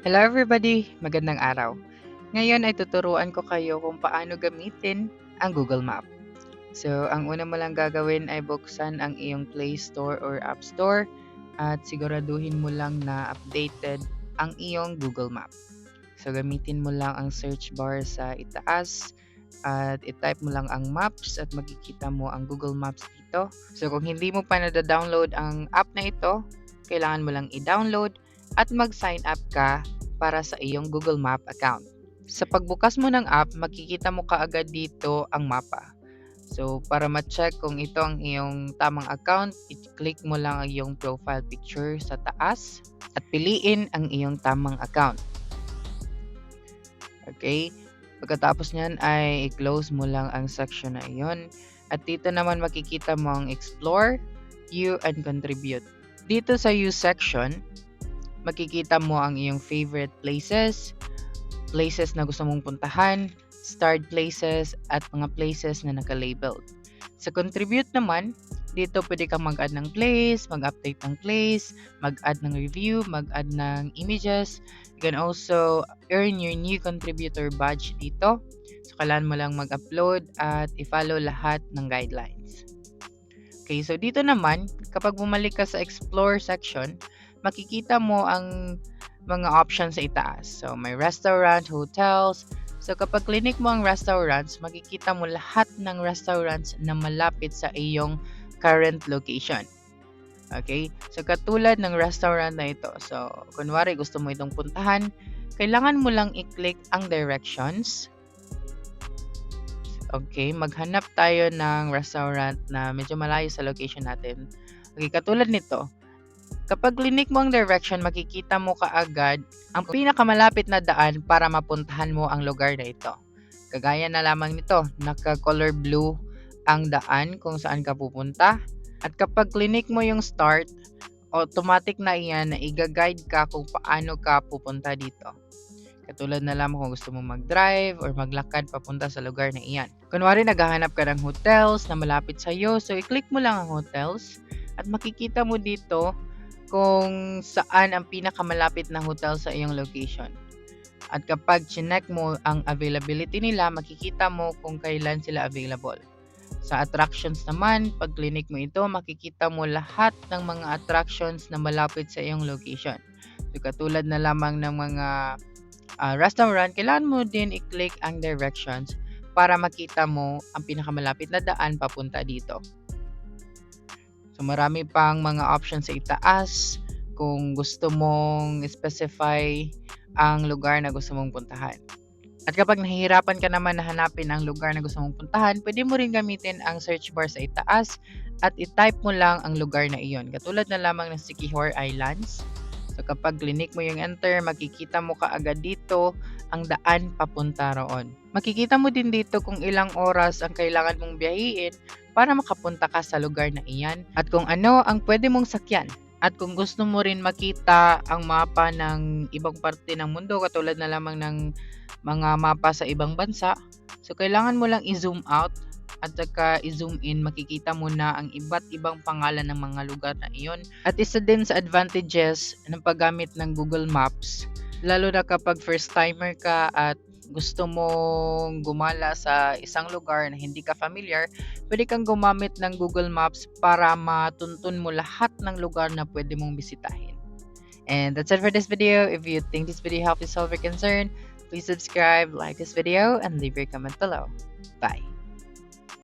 Hello everybody! Magandang araw. Ngayon ay tuturuan ko kayo kung paano gamitin ang Google Map. So, ang una mo lang gagawin ay buksan ang iyong Play Store or App Store at siguraduhin mo lang na updated ang iyong Google Map. So, gamitin mo lang ang search bar sa itaas at i-type mo lang ang maps at makikita mo ang Google Maps dito. So, kung hindi mo pa nada-download ang app na ito, kailangan mo lang i-download at mag-sign up ka para sa iyong Google Map account. Sa pagbukas mo ng app, makikita mo kaagad dito ang mapa. So, para ma-check kung ito ang iyong tamang account, i-click mo lang ang iyong profile picture sa taas at piliin ang iyong tamang account. Okay? Pagkatapos niyan ay i-close mo lang ang section na iyon. At dito naman makikita mo ang explore, view, and contribute. Dito sa view section, makikita mo ang iyong favorite places, places na gusto mong puntahan, starred places, at mga places na naka-labeled. Sa contribute naman, dito pwede kang mag-add ng place, mag-update ng place, mag-add ng review, mag-add ng images. You can also earn your new contributor badge dito. So, kailangan mo lang mag-upload at i-follow lahat ng guidelines. Okay, so dito naman, kapag bumalik ka sa explore section, makikita mo ang mga options sa itaas. So, may restaurant, hotels. So, kapag clinic mo ang restaurants, makikita mo lahat ng restaurants na malapit sa iyong current location. Okay? So, katulad ng restaurant na ito. So, kunwari gusto mo itong puntahan, kailangan mo lang i-click ang directions. Okay, maghanap tayo ng restaurant na medyo malayo sa location natin. Okay, katulad nito. Kapag clinic mo ang direction, makikita mo kaagad ang pinakamalapit na daan para mapuntahan mo ang lugar na ito. Kagaya na lamang nito, naka-color blue ang daan kung saan ka pupunta. At kapag clinic mo yung start, automatic na iyan na i-guide ka kung paano ka pupunta dito. Katulad na lamang kung gusto mo mag-drive or maglakad papunta sa lugar na iyan. Kunwari naghahanap ka ng hotels na malapit sa iyo, so i-click mo lang ang hotels at makikita mo dito kung saan ang pinakamalapit na hotel sa iyong location. At kapag chinek mo ang availability nila, makikita mo kung kailan sila available. Sa attractions naman, pag clinic mo ito, makikita mo lahat ng mga attractions na malapit sa iyong location. So, katulad na lamang ng mga uh, restaurant, kailangan mo din i-click ang directions para makita mo ang pinakamalapit na daan papunta dito. So marami pang mga options sa itaas kung gusto mong specify ang lugar na gusto mong puntahan. At kapag nahihirapan ka naman na hanapin ang lugar na gusto mong puntahan, pwede mo rin gamitin ang search bar sa itaas at i-type mo lang ang lugar na iyon. Katulad na lamang ng Siquijor Islands. So kapag clinic mo yung enter, makikita mo kaagad dito ang daan papunta roon. Makikita mo din dito kung ilang oras ang kailangan mong biyahiin para makapunta ka sa lugar na iyan at kung ano ang pwede mong sakyan. At kung gusto mo rin makita ang mapa ng ibang parte ng mundo katulad na lamang ng mga mapa sa ibang bansa, so kailangan mo lang i-zoom out at saka i-zoom in, makikita mo na ang iba't ibang pangalan ng mga lugar na iyon. At isa din sa advantages ng paggamit ng Google Maps, lalo na kapag first timer ka at gusto mong gumala sa isang lugar na hindi ka familiar, pwede kang gumamit ng Google Maps para matuntun mo lahat ng lugar na pwede mong bisitahin. And that's it for this video. If you think this video helped you solve your concern, please subscribe, like this video, and leave your comment below. Bye!